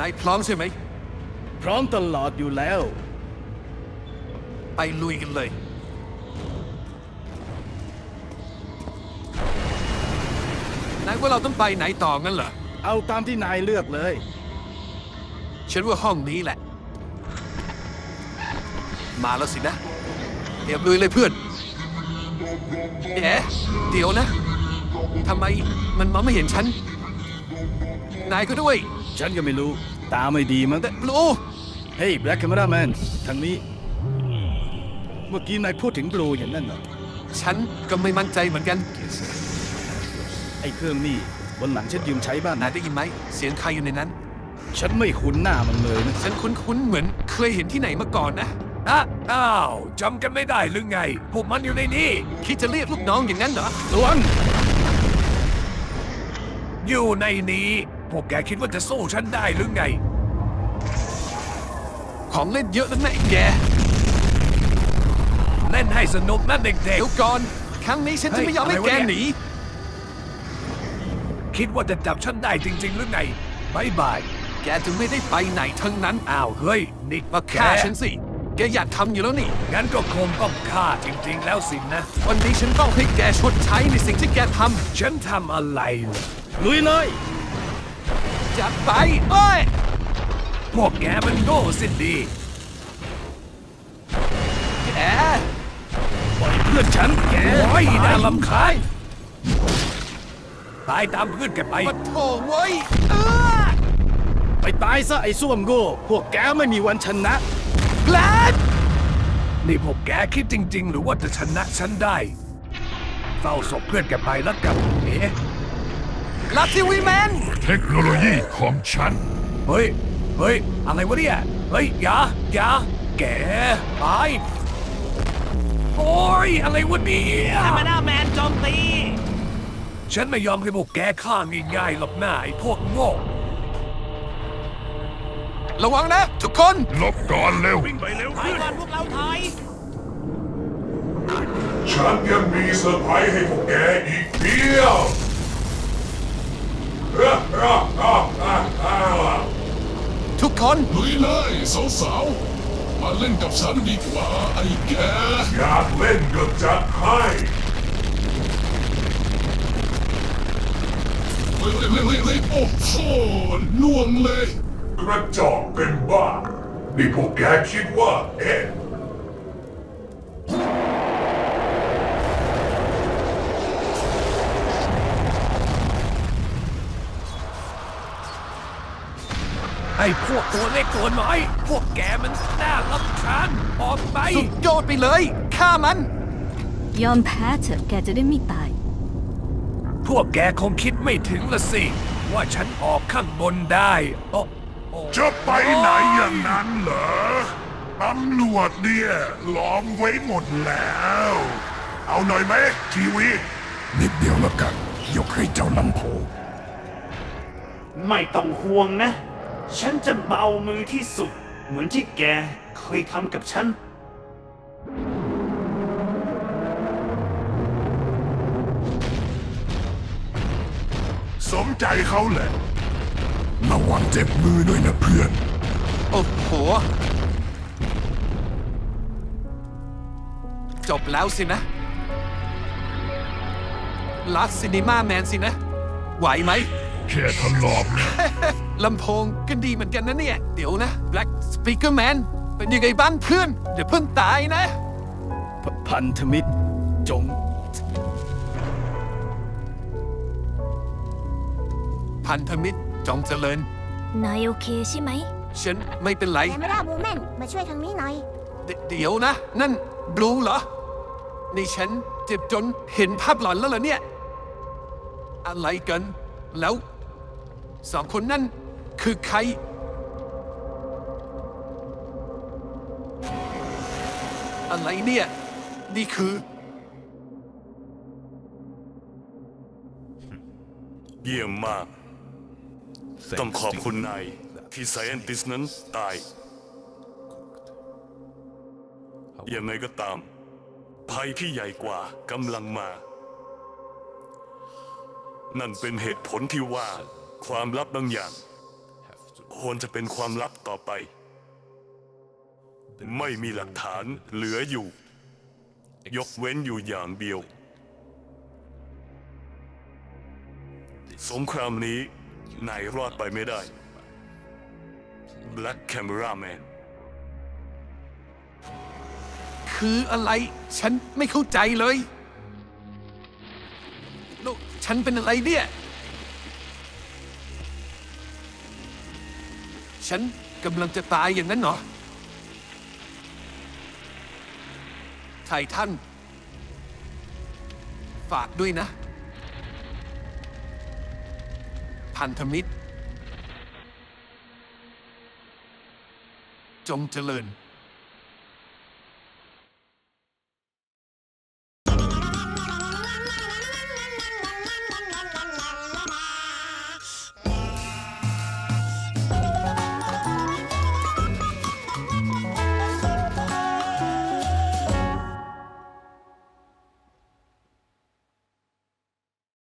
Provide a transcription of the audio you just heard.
นายพร้อมใช่ไหม พร้อมตลอดอยู่แล้ว ไปลุยกันเลย นายว่าเราต้องไปไหนต่องั้นเหรอ เอาตามที่นายเลือกเลย ฉันว่าห้องนี้แหละ มาแล้วสินะเตรียมลุยเลยเพื่อนเอ๊ะเดี๋ยวนะทำไมมันมองไม่เห็นฉัน นายก็ด้วย ฉันก็ไม่รู้ ตาไม่ดีมั้งแต่บลูเฮ้ยแบล็กแคม r ราแมนทางนี้ เมื่อกี้นายพูดถึงบลูอย่างนั้นเหรอ ฉันก็ไม่มั่นใจเหมือนกัน ไอ้เครื่องนี่บนหลังฉันยืมใช้บ้านนายนะได้ยินไหม เสียงใครอยู่ในนั้น ฉันไม่คุ้นหน้ามันเลยนะ ฉันคุ้นๆเหมือนเคยเห็นที่ไหนมาก่อนนะอะอ้าวจำกันไม่ได้หรือไง พวกมันอยู่ในนี้ คิดจะเรียกลูกน้องอย่างนั้นเหรอ ระวัง อยู่ในนี้ พวกแกคิดว่าจะสู้ฉันได้หรือไง ของเล่นเยอะแล้วนะไอ้แกเล่นให้สนุกนะเด็ก เดี๋ยวก่อน ครั้งนี้ฉันจะไม่ยอมให้เฮ้ยแกอะไรวะเนี่ย หนี ๆ คิดว่าจะจับฉันได้จริง ๆ หรือไงบายบาย แกจะไม่ได้ไปไหนทั้งนั้น อ้าว เฮ้ย นิกมาฆ่าฉันสิ แกอยากทำอยู่แล้วนี่ งั้นก็คงต้องฆ่าจริง ๆ แล้วสินะ วันนี้ฉันต้องให้แกชดใช้ในสิ่งที่แกทฉันทำอะไรล่ะลุยเลยำ จัดไปเอ้ย พวกแกมันโง่สิดี แกปล่อยเพื่อนฉันแกโอ้ยน่าลำคาญตายตามเพื่อนแกไป มาโถเว้ยเออไปตายซะไอ้ส้วมโง่ พวกแกไม่มีวันชนะแกลดนี่พวกแกคิดจริง ๆ หรือว่าจะชนะฉันได้เฝ้าศพเพื่อนแกไปแล้วกันเอ๊ะ ลัทธิวีแมน เทคโนโลยีของฉัน เฮ้ย เฮ้ย อะไรวะเนี่ย เฮ้ย อย่า อย่า แกไปโอ้ย อะไรวะเนี่ยธรรมดาแมนโจมตี ฉันไม่ยอมให้พวกแกฆ่าง่ายๆหรอกหน้าไอ้พวกโง่ ระวังนะ ทุกคน ลบก่อนเร็วถอยก่อนพวกเราถอย ฉันยังมีเซอร์ไพรส์ให้พวกแกอีกเดียว ทุกคนลุยเลยสาวๆมาเล่นกับฉันดีกว่าไอ้แกอยากเล่นก็จัดให้เฮ้ยเฮ้ยเฮ้ยเฮ้ยโอ้โหล่วงเลย กระจอกเป็นบ้านี่พวกแกคิดว่า เอ๊ะ ไอ้พวกตัวเล็กตัวน้อย พวกแกมันน่ารำคาญออกไป สุดยอดไปเลยฆ่ามัน ยอมแพ้เถอะแกจะได้ไม่ตาย พวกแกคงคิดไม่ถึงละสิ ว่าฉันออกข้างบนได้โอ้โอ้ จะไปไหนอย่างนั้นเหรอ ตำรวจเนี่ยล้อมไว้หมดแล้ว เอาหน่อยไหมทีวี นิดเดียวแล้วกัน ยกให้เจ้าลำโพง ไม่ต้องห่วงนะ ฉันจะเบามือที่สุด เหมือนที่แกเคยทำกับฉัน สมใจเขาแหละ ระวังเจ็บมือด้วยนะเพื่อน โอ้โห จบแล้วสินะลักซินิมาแมนสินะ ไหวไหม แค่ทดลองนะ ลำโพงก็ดีเหมือนกันนะเนี่ย เดี๋ยวนะ Black Speaker Man เป็นยังไงบ้างเพื่อนเดี๋ยวเพิ่งตายนะ พพันธมิตรจง พันธมิตรจงเจริญ นายโอเคใช่ไหมฉันไม่เป็นไร แคมราบูแมนมาช่วยทางนี้หน่อย เดเดี๋ยวนะ นั่นบลูเหรอ นี่ฉันเจ็บจนเห็นภาพหลอนแล้วเหรอเนี่ย อะไรกัน แล้ว สองคนนั่น คือใคร อะไรเนี่ย นี่คือ เยี่ยมมาก ต้องขอบคุณนายที่ไซเอนติสนั้นตายอย่างไรก็ตาม ภัยที่ใหญ่กว่ากำลังมา นั่นเป็นเหตุผลที่ว่าความลับบางอย่าง ควรจะเป็นความลับต่อไป ไม่มีหลักฐานเหลืออยู่ ยกเว้นอยู่อย่างเดียว สงครามนี้นายรอดไปไม่ได้ Black Camera Man คืออะไรฉันไม่เข้าใจเลยล้วฉันเป็นอะไรเนี่ย ฉันกำลังจะตายอย่างนั้นเหรอ ไททันฝากด้วยนะ พันธมิตร จงเจริญ